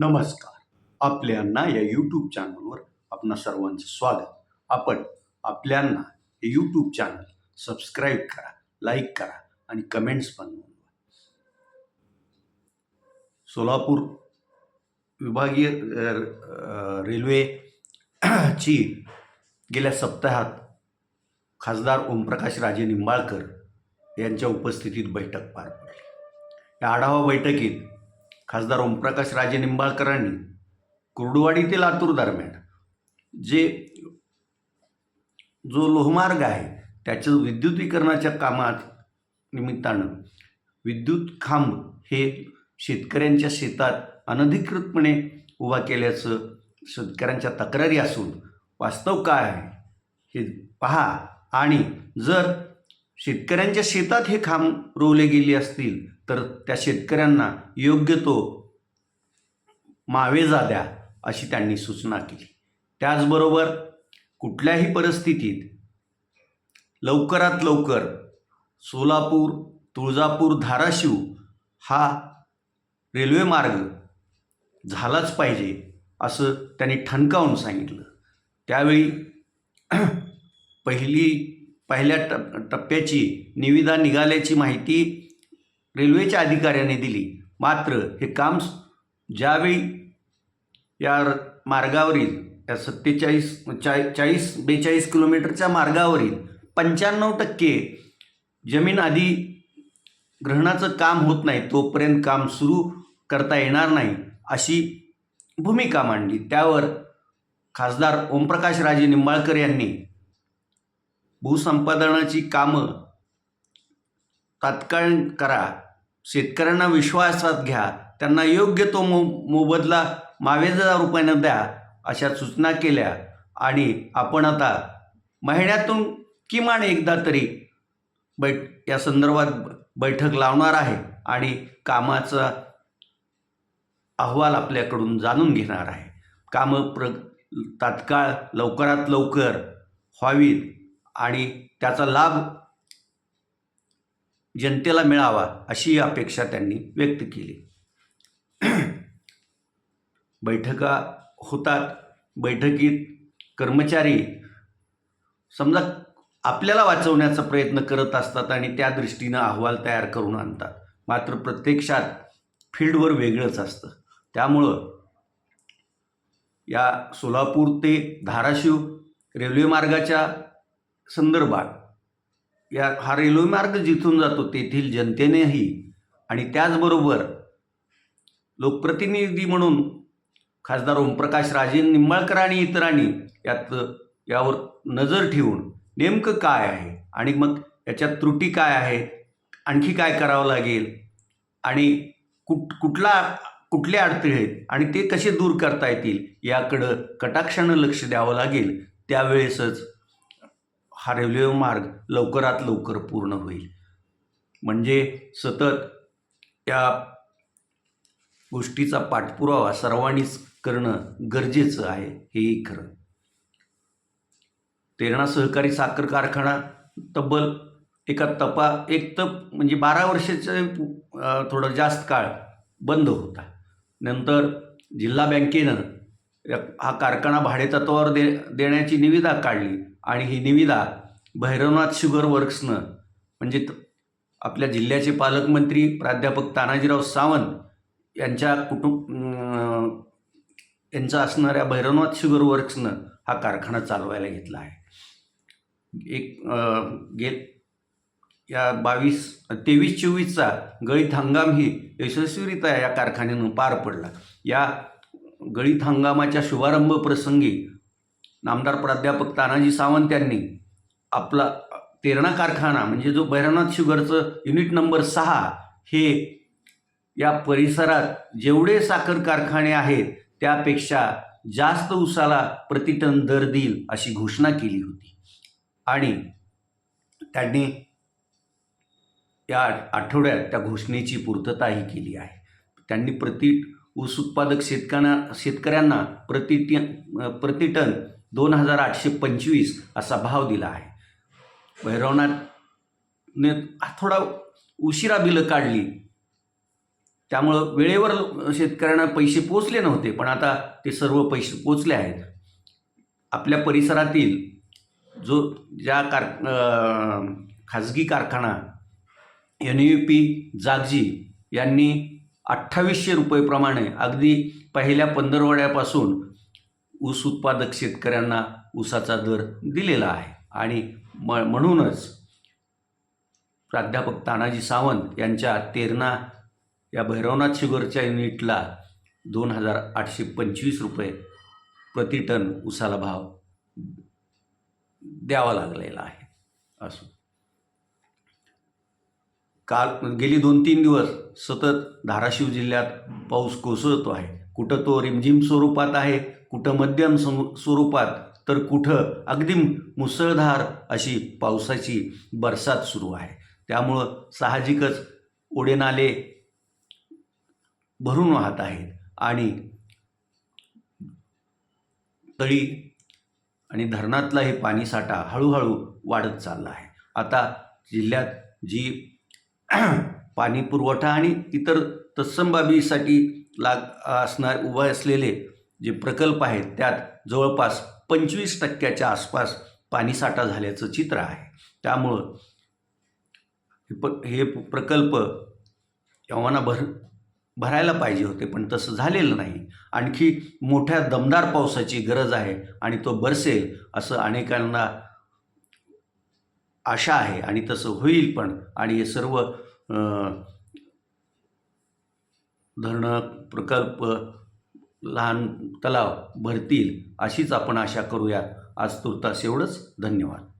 नमस्कार. आपल्यांना या यूट्यूब चॅनलवर आपणा सर्वांचं स्वागत. आपण आपल्यांना हे यूट्यूब चॅनल सबस्क्राईब करा लाईक करा आणि कमेंट्स पण नोंदवा. सोलापूर विभागीय रेल्वे ची रेल्वेची गेल्या सप्ताहात खासदार ओमप्रकाश राजे निंबाळकर यांच्या उपस्थितीत बैठक पार पडली. या आढावा बैठकीत खासदार ओमप्रकाश राजे निंबाळकरांनी कुर्डुवाडी ते लातूर दरम्यान जे जो लोहमार्ग आहे त्याचं विद्युतीकरणाच्या कामात निमित्तानं विद्युत खांब हे शेतकऱ्यांच्या शेतात अनधिकृतपणे उभा केल्याचं शेतकऱ्यांच्या तक्रारी असून वास्तव काय आहे हे पहा. आणि जर शेतकऱ्यांच्या शेतात हे खांब रोवले गेले असतील तर त्या शेतकऱ्यांना योग्य तो मावेजा द्या अशी त्यांनी सूचना केली. त्याचबरोबर कुठल्याही परिस्थितीत लवकरात लवकर सोलापूर तुळजापूर धाराशिव हा रेल्वे मार्ग झालाच पाहिजे असं त्यांनी ठणकावून सांगितलं. त्यावेळी पहिली पहिल्या टप टप्प्याची निविदा निघाल्याची माहिती रेल्वेच्या अधिकाऱ्याने दिली. मात्र हे काम ज्यावेळी या मार्गावरील या सत्तेचाळीस चाळी चाळीस बेचाळीस किलोमीटरच्या मार्गावरील पंच्याण्णव टक्के जमीन आधी ग्रहणाचं काम होत नाही तोपर्यंत काम सुरू करता येणार नाही अशी भूमिका मांडली. त्यावर खासदार ओमप्रकाश राजे निंबाळकर यांनी भूसंपादनाची कामं तात्काळ करा. शेतकऱ्यांना विश्वासात घ्या. त्यांना योग्य तो मो मोबदला मावेजा रुपयानं द्या अशा सूचना केल्या. आणि आपण आता महिन्यातून किमान एकदा तरी बैठ या संदर्भात बैठक लावणार आहे आणि कामाचा अहवाल आपल्याकडून जाणून घेणार आहे. कामं प्र तात्काळ लवकरात लवकर व्हावीत आणि त्याचा लाभ जनतेला मिळावा अशी अपेक्षा त्यांनी व्यक्त केली. बैठका होतात. बैठकीत कर्मचारी समजा आपल्याला वाचवण्याचा प्रयत्न करत असतात आणि त्या दृष्टीनं अहवाल तयार करून आणतात. मात्र प्रत्यक्षात फील्डवर वेगळंच असतं. त्यामुळं या सोलापूर ते धाराशिव रेल्वे मार्गाच्या संदर्भात या हा रेल्वे मार्ग जिथून जातो तेथील जनतेनेही आणि त्याचबरोबर लोकप्रतिनिधी म्हणून खासदार ओमप्रकाश राजे निंबाळकर आणि इतरांनी यात यावर नजर ठेवून नेमकं काय आहे आणि मग याच्यात त्रुटी काय आहे आणखी काय करावं लागेल आणि कुठ कुठला कुठले अडथळे आहेत आणि ते कसे दूर करता येतील याकडं कटाक्षानं लक्ष द्यावं लागेल. त्यावेळेसच हा रेल्वे मार्ग लवकरात लवकर पूर्ण होईल. म्हणजे सतत या गोष्टीचा पाठपुरावा सर्वांनीच करणं गरजेचं आहे हेही खरं. तेरणा सहकारी साखर कारखाना तब्बल एका तपा एक तप म्हणजे बारा वर्षाचं थोडं जास्त काळ बंद होता. नंतर जिल्हा बँकेनं हा कारखाना भाडेतत्वावर दे देण्याची निविदा काढली. आणि ही निविदा भैरवनाथ शुगर वर्क्सनं म्हणजे त- आपल्या जिल्ह्याचे पालकमंत्री प्राध्यापक तानाजीराव सावंत यांच्या कुटुंब यांचा असणाऱ्या भैरवनाथ शुगर वर्क्सनं हा कारखाना चालवायला घेतला आहे. एक गे या बावीस तेवीस चोवीसचा गळीत हंगाम ही यशस्वीरित्या या कारखान्यानं पार पडला. या गळीत हंगामाच्या शुभारंभ प्रसंगी नामदार प्राध्यापक तानाजी सावंत यांनी आपला तेरणा कारखाना म्हणजे जो भैरवनाथ शुगरचं युनिट नंबर सहा हे या परिसरात जेवढे साखर कारखाने आहेत त्यापेक्षा जास्त उसाला प्रतिटन दर देईल अशी घोषणा केली होती. आणि त्यांनी या आठवड्यात त्या घोषणेची पूर्तताही केली आहे. त्यांनी प्रति ऊस उत्पादक शेतकऱ्यांना शेतकऱ्यांना प्रति प्रतिटन दोन हजार आठशे पंचवीस असा भाव दिला आहे. भैरवनाथने थोडा उशिरा बिलं काढली. त्यामुळं वेळेवर शेतकऱ्यांना पैसे पोचले नव्हते पण आता ते सर्व पैसे पोचले आहेत. आपल्या परिसरातील जो ज्या कार खाजगी कारखाना एन यू पी जागजी यांनी अठ्ठावीसशे रुपयेप्रमाणे अगदी पहिल्या पंधरवड्यापासून ऊस उत्पादक शेतकऱ्यांना ऊसाचा दर दिलेला आहे. आणि म म्हणूनच प्राध्यापक तानाजी सावंत यांच्या तेरणा या भैरवनाथ शुगरच्या युनिटला दोन हजार आठशे पंचवीस रुपये प्रति टन ऊसाला भाव द्यावा लागलेला आहे. असो. काल गेली दोन तीन दिवस सतत धाराशिव जिल्ह्यात पाऊस कोसळतो आहे. कुठं तो रिमझिम स्वरूपात आहे कुठं मध्यम स्वरू- स्वरूपात तर कुठं अगदी मुसळधार अशी पावसाची बरसात सुरू आहे. त्यामुळं साहजिकच ओढेनाले भरून वाहत आहेत आणि तळी आणि धरणातलाही पाणीसाठा हळूहळू वाढत चालला आहे. आता जिल्ह्यात जी पाणी पुरवठा आणि इतर तत्सम बाबीसाठी लाग असणार उभे असलेले जे प्रकल्प आहेत त्यात जवळपास पंचवीस टक्क्याच्या आसपास पाणीसाठा झाल्याचं चित्र आहे. त्यामुळं हे प हे प्रकल्प केव्हाना भर भरायला पाहिजे होते पण तसं झालेलं नाही. आणखी मोठ्या दमदार पावसाची गरज आहे आणि तो बरसेल असं अनेकांना आशा आहे आणि तसं होईल पण. आणि हे सर्व धरणं प्रकल्प लहान तलाव भरतील अशीच आपण आशा करूया. आज तुर्तास एवढंच. धन्यवाद.